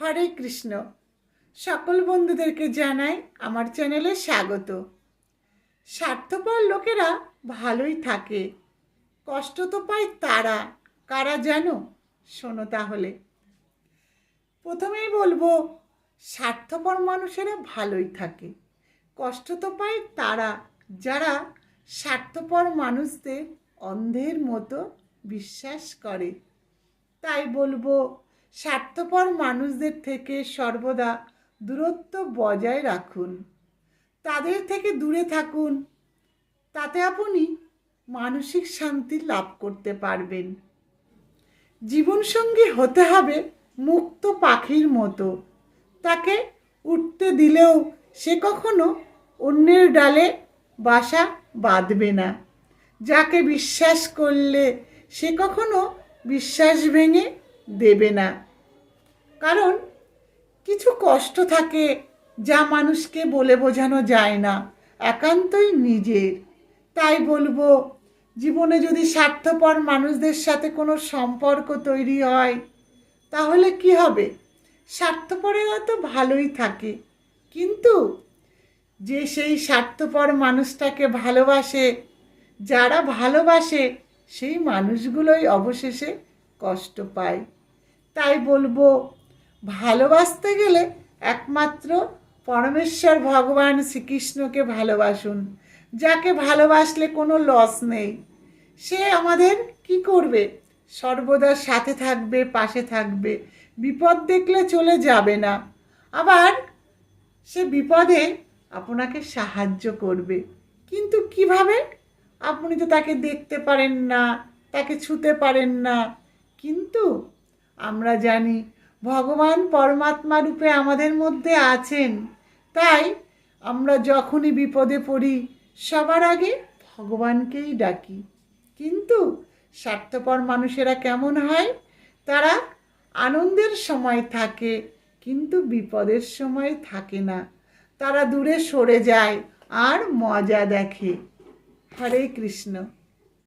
হরে কৃষ্ণ। সকল বন্ধুদেরকে জানাই আমার চ্যানেলে স্বাগত। স্বার্থপর লোকেরা ভালোই থাকে। কষ্ট তো পায় তারা। কারা জানো? শোনো তাহলে। প্রথমেই বলব, স্বার্থপর মানুষেরা ভালোই থাকে। কষ্ট তো পায় তারা। যারা স্বার্থপর মানুষদের অন্ধের মতো বিশ্বাস করে। তাই বলব স্বার্থপর মানুষদের থেকে সর্বদা দূরত্ব বজায় রাখুন। তাদের থেকে দূরে থাকুন। তাতে আপনি মানসিক শান্তি লাভ করতে পারবেন। জীবনসঙ্গী হতে হবে মুক্ত পাখির মতো। তাকে উঠতে দিলেও সে কখনো অন্যের ডালে বাসা বাঁধবে না। যাকে বিশ্বাস করলে সে কখনো বিশ্বাস ভেঙে দেবে না। কারণ কিছু কষ্ট থাকে যা মানুষকে বলে বোঝানো যায় না, একান্তই নিজের। তাই বলব, জীবনে যদি স্বার্থপর মানুষদের সাথে কোনো সম্পর্ক তৈরি হয়, তাহলে কি হবে? স্বার্থপরেরা তো ভালোই থাকে, কিন্তু যে সেই স্বার্থপর মানুষটাকে ভালোবাসে, যারা ভালোবাসে, সেই মানুষগুলোই অবশেষে কষ্ট পায়। তাই বলব ভালোবাসতে গেলে একমাত্র পরমেশ্বর ভগবান শ্রীকৃষ্ণকে ভালোবাসুন, যাকে ভালোবাসলে কোনো লস নেই। সে আমাদের কি করবে? সর্বদা সাথে থাকবে, পাশে থাকবে, বিপদ দেখলে চলে যাবে না। আবার সে বিপদে আপনাকে সাহায্য করবে। কিন্তু কীভাবে? আপনি তো তাকে দেখতে পারেন না, তাকে ছুতে পারেন না। কিন্তু আমরা জানি ভগবান পরমাত্মা রূপে আমাদের মধ্যে আছেন। তাই আমরা যখনই বিপদে পড়ি, সবার আগে ভগবানকেই ডাকি। কিন্তু স্বার্থপর মানুষেরা কেমন হয়? তারা আনন্দের সময় থাকে, কিন্তু বিপদের সময় থাকে না। তারা দূরে সরে যায় আর মজা দেখে। হরে কৃষ্ণ।